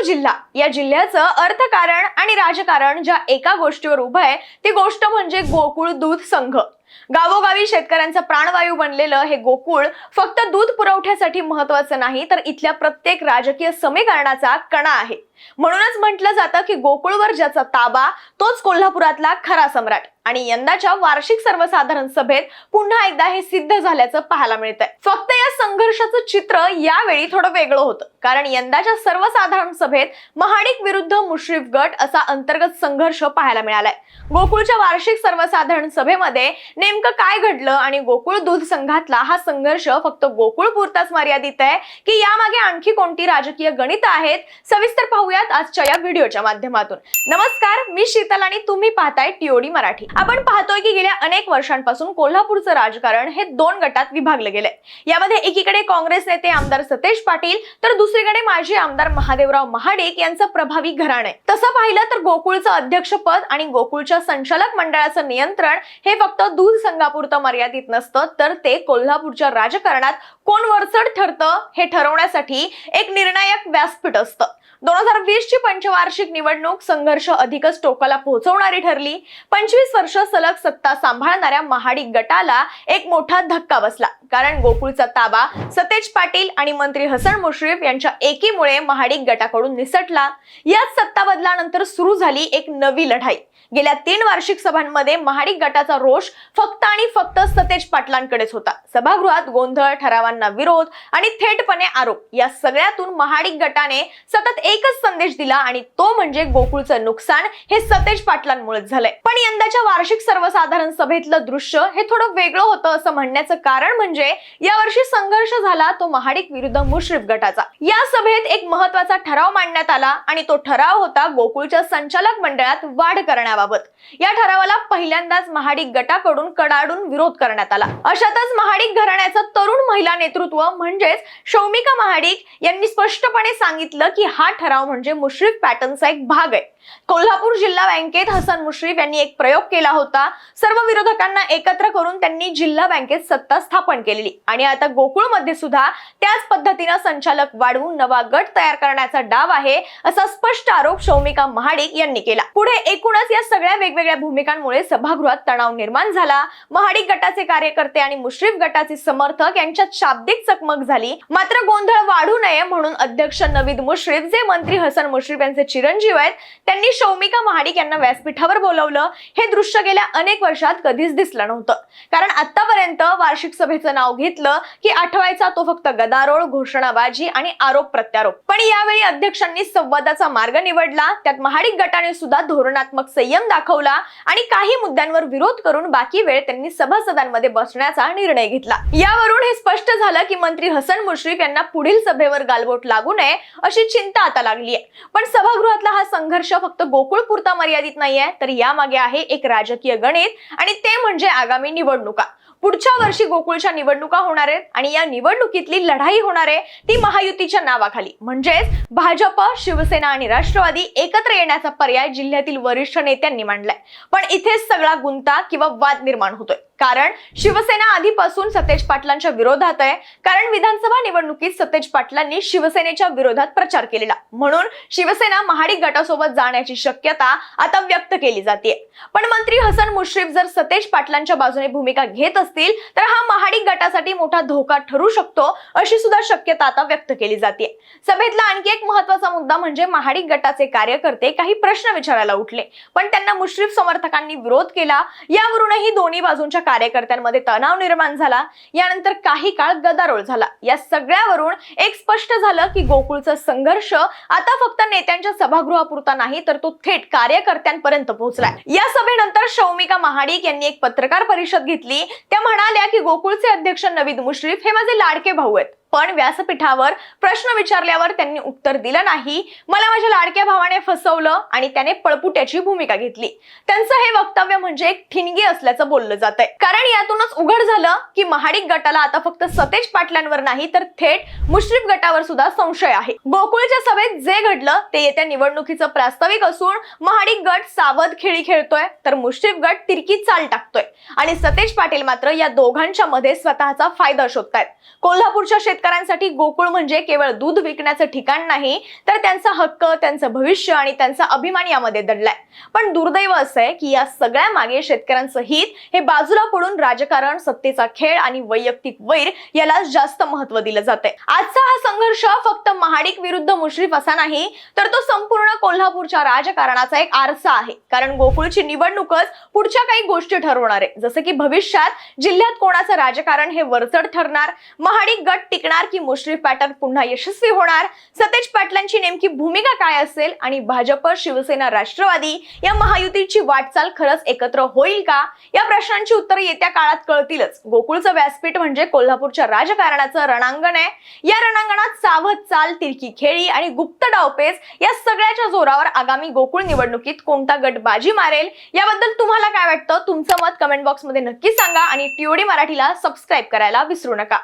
कोल्हापूर जिल्हा या जिल्ह्याचं अर्थकारण आणि राजकारण ज्या एका गोष्टीवर उभं आहे ती गोष्ट म्हणजे गोकुळ दूध संघ. गावोगावी शेतकऱ्यांचा प्राणवायू बनलेलं हे गोकुळ फक्त दूध पुरवठ्यासाठी महत्वाचं नाही तर इथल्या प्रत्येक राजकीय समीकरणाचा कणा आहे. म्हणूनच म्हटलं जातं की गोकुळवर ज्याचा ताबा तोच कोल्हापुरातला खरा सम्राट. आणि यंदाच्या वार्षिक सर्वसाधारण सभेत पुन्हा एकदा हे सिद्ध झाल्याचं पाहायला मिळतंय. फक्त या संघर्षाचं चित्र यावेळी थोडं वेगळं होतं. कारण यंदाच्या सर्वसाधारण सभेत महाडिक विरुद्ध मुश्रीफ गट असा अंतर्गत संघर्ष पाहायला मिळालाय. गोकुळच्या वार्षिक सर्वसाधारण सभेमध्ये नेमकं काय घडलं आणि गोकुळ दूध संघातला हा संघर्ष फक्त गोकुळ पुरताच मर्यादित आहे की यामागे आणखी कोणती राजकीय गणित आहेत? सविस्तर पाहूयात आजच्या या व्हिडिओच्या माध्यमातून. नमस्कार मी शीतल आणि तुम्ही पाहताय टीओडी मराठी. आपण पाहतोय की गेल्या अनेक वर्षांपासून कोल्हापूरचं राजकारण हे दोन गटात विभागलं गेलंय. यामध्ये एकीकडे काँग्रेस नेते आमदार सतेज पाटील तर दुसरीकडे माजी आमदार महादेवराव महाडेक यांचं प्रभावी घराण आहे. तसं पाहिलं तर गोकुळचं अध्यक्षपद आणि गोकुळच्या संचालक मंडळाचं नियंत्रण हे फक्त दूध संघापुरतं मर्यादित नसतं तर ते कोल्हापूरच्या राजकारणात कोण वरचढ ठरतं हे ठरवण्यासाठी एक निर्णायक व्यासपीठ असतं. दोन हजार वीस ची पंचवार्षिक निवडणूक संघर्ष अधिकच टोकाला पोहोचवणारी ठरली. पंचवीस वर्ष सलग सत्ता सांभाळणाऱ्या महाडिक गटाला एक मोठा धक्का बसला. कारण गोकुळचा ताबा सतेज पाटील आणि मंत्री हसन मुश्रीफ यांच्या एकीमुळे महाडिक गटाकडून निसटला. याच सत्ता बदलानंतर सुरू झाली एक नवी लढाई. गेल्या तीन वार्षिक सभांमध्ये महाडिक गटाचा रोष फक्त आणि फक्त सतेज पाटलांकडेच होता. सभागृहात गोंधळ ठरावांना विरोध आणि थेटपणे आरोप या सगळ्यातून महाडिक गटाने सतत एकच संदेश दिला आणि तो म्हणजे गोकुळचं नुकसान हे सतेज पाटलांमुळेच झालंय. पण यंदाच्या वार्षिक सर्वसाधारण सभेतलं दृश्य हे थोडं वेगळं होतं असं म्हणण्याचं कारण म्हणजे यावर्षी संघर्ष झाला तो महाडिक विरुद्ध मुश्रीफ गटाचा. या सभेत एक महत्त्वाचा ठराव मांडण्यात आला आणि तो ठराव होता गोकुळच्या संचालक मंडळात वाढ करण्याबाबत या ठरावाला पहिल्यांदाच महाडिक गटाकडून कडाडून विरोध करण्यात आला. अशातच महाडिक घराण्याचं तरुण महिला नेतृत्व म्हणजेच शौमिका महाडिक यांनी स्पष्टपणे सांगितलं की हा ठराव म्हणजे मुश्रीफ पॅटर्नचा एक भाग आहे. कोल्हापूर जिल्हा बँकेत हसन मुश्रीफ यांनी एक प्रयोग केला होता. सर्व विरोधकांना एकत्र करून त्यांनी जिल्हा बँकेत सत्ता स्थापन केलेली. आणि आता गोकुळमध्ये सुद्धा त्याच पद्धतीनं संचालक वाढवून नवा गट तयार करण्याचा डाव आहे असा स्पष्ट आरोप शौमिका महाडिक यांनी केला. पुढे एकूणच या सगळ्या वेगवेगळ्या भूमिकांमुळे सभागृहात तणाव निर्माण झाला. महाडिक गटाचे कार्यकर्ते आणि मुश्रीफ गटाचे समर्थक यांच्यात शाब्दिक चकमक झाली. मात्र गोंधळ वाढू नये म्हणून अध्यक्ष नवीद मुश्रीफ जे मंत्री हसन मुश्रीफ यांचे चिरंजीव आहेत त्यांनी शौमिका महाडिक यांना व्यासपीठावर बोलवलं. हे दृश्य गेल्या अनेक वर्षात कधीच दिसलं नव्हतं. कारण आतापर्यंत वार्षिक सभेचं नाव घेतलं की आठवायचा तो फक्त गदारोळ घोषणाबाजी आणि आरोप प्रत्यारोप. पण यावेळी अध्यक्षांनी संवादाचा मार्ग निवडला. त्यात महाडिक गटाने सुद्धा धोरणात्मक संयम दाखवला आणि काही मुद्द्यांवर विरोध करून बाकी वेळ त्यांनी सभासदांमध्ये बसण्याचा निर्णय घेतला. यावरून हे स्पष्ट झालं की मंत्री हसन मुश्रीफ यांना पुढील सभेवर गालबोट लागू नये अशी चिंता आता लागली आहे पण सभागृहातला हा संघर्ष फक्त गोकुळपुरता मर्यादित नाहीये तर यामागे आहे एक राजकीय गणित आणि ते म्हणजे आगामी निवडणुका. पुढच्या वर्षी गोकुळच्या निवडणुका होणार आहेत आणि या निवडणुकीतली लढाई होणार आहे ती महायुतीच्या नावाखाली. म्हणजेच भाजप शिवसेना आणि राष्ट्रवादी एकत्र येण्याचा पर्याय जिल्ह्यातील वरिष्ठ नेत्यांनी मांडलाय. पण इथेच सगळा गुंता किंवा वाद निर्माण होतोय. कारण शिवसेना आधीपासून सतेज पाटलांच्या विरोधात आहे. कारण विधानसभा निवडणुकीत सतेज पाटलांनी शिवसेनेच्या विरोधात प्रचार केलेला. म्हणून शिवसेना महाडिक गटासोबत जाण्याची शक्यता आता व्यक्त केली जाते पण मंत्री हसन मुश्रीफ जर सतेज पाटलांच्या बाजूने भूमिका घेत असतील तर हा महाडिक गटासाठी मोठा धोका ठरू शकतो अशी सुद्धा शक्यता आता व्यक्त केली जाते सभेतला आणखी एक महत्त्वाचा मुद्दा म्हणजे महाडिक गटाचे कार्यकर्ते काही प्रश्न विचारायला उठले. पण त्यांना मुश्रीफ समर्थकांनी विरोध केला. यावरूनही दोन्ही बाजूंच्या कार्यकर्त्यांमध्ये तणाव निर्माण झाला. यानंतर काही काळ गदारोळ झाला. या सगळ्यावरून एक स्पष्ट झालं की गोकुळचा संघर्ष आता फक्त नेत्यांच्या सभागृहापुरता नाही तर तो थेट कार्यकर्त्यांपर्यंत पोहोचलाय. या सभेनंतर शौमिका महाडिक यांनी एक पत्रकार परिषद घेतली. त्या म्हणाल्या की गोकुळचे अध्यक्ष नवीद मुश्रीफ हे माझे लाडके भाऊ आहेत. पण व्यासपीठावर प्रश्न विचारल्यावर त्यांनी उत्तर दिलं नाही. मला माझ्या लाडक्या भावाने फसवलं आणि त्याने पळपुट्याची भूमिका घेतली. त्यांचं हे वक्तव्य म्हणजे एक ठिणगी असल्याचं बोललं जात आहे कारण यातूनच उघड झालं की महाडिक गटाला आता फक्त सतेज पाटलांवर नाही तर थेट मुश्रीफ गटावर सुद्धा संशय आहे. गोकुळच्या सभेत जे घडलं ते येत्या निवडणुकीचं प्रास्ताविक असून महाडिक गट सावध खेळी खेळतोय तर मुश्रीफ गट तिरकी चाल टाकतोय. आणि सतेज पाटील मात्र या दोघांच्या मध्ये स्वतःचा फायदा शोधतायत. कोल्हापूरच्या शेतकऱ्यांसाठी गोकुळ म्हणजे केवळ दूध विकण्याचं ठिकाण नाही तर त्यांचा हक्क त्यांचं भविष्य आणि त्यांचा अभिमान यामध्ये दडलाय. पण दुर्दैव असं आहे की या सगळ्या मागे शेतकऱ्यांचं हित हे बाजूला पडून राजकारण सत्तेचा खेळ आणि वैयक्तिक वैर याला जास्त महत्त्व दिलं जाते आजचा हा संघर्ष फक्त महाडिक विरुद्ध मुश्रीफ असा नाही तर तो संपूर्ण कोल्हापूरच्या राजकारणाचा एक आरसा आहे. कारण गोकुळची निवडणूकच पुढच्या काही गोष्टी ठरवणार आहे. जसं की भविष्यात जिल्ह्यात कोणाचं राजकारण हे वरचढ ठरणार? महाडिक गट टिकणार की मुश्रीफ पॅटर्न पुन्हा यशस्वी होणार. सतेज पाटलांची नेमकी भूमिका काय असेल आणि भाजप शिवसेना राष्ट्रवादी या महायुतीची वाटचाल खरंच एकत्र होईल का? या प्रश्नांची उत्तरं येत्या काळात कळतीलच. गोकुळचं व्यासपीठ म्हणजे कोल्हापूरच्या राजकारणाचं रणांगण आहे. या रणांगणात सावध चाल तिरकी खेळी आणि गुप्त डावपेच या सगळ्याच्या जोरावर आगामी गोकुळ निवडणुकीत कोणता गट बाजी मारेल? याबद्दल तुम्हाला काय वाटतं? तुमचं मत कमेंट बॉक्समध्ये नक्की सांगा आणि टीओडी मराठीला सबस्क्राईब करायला विसरू नका.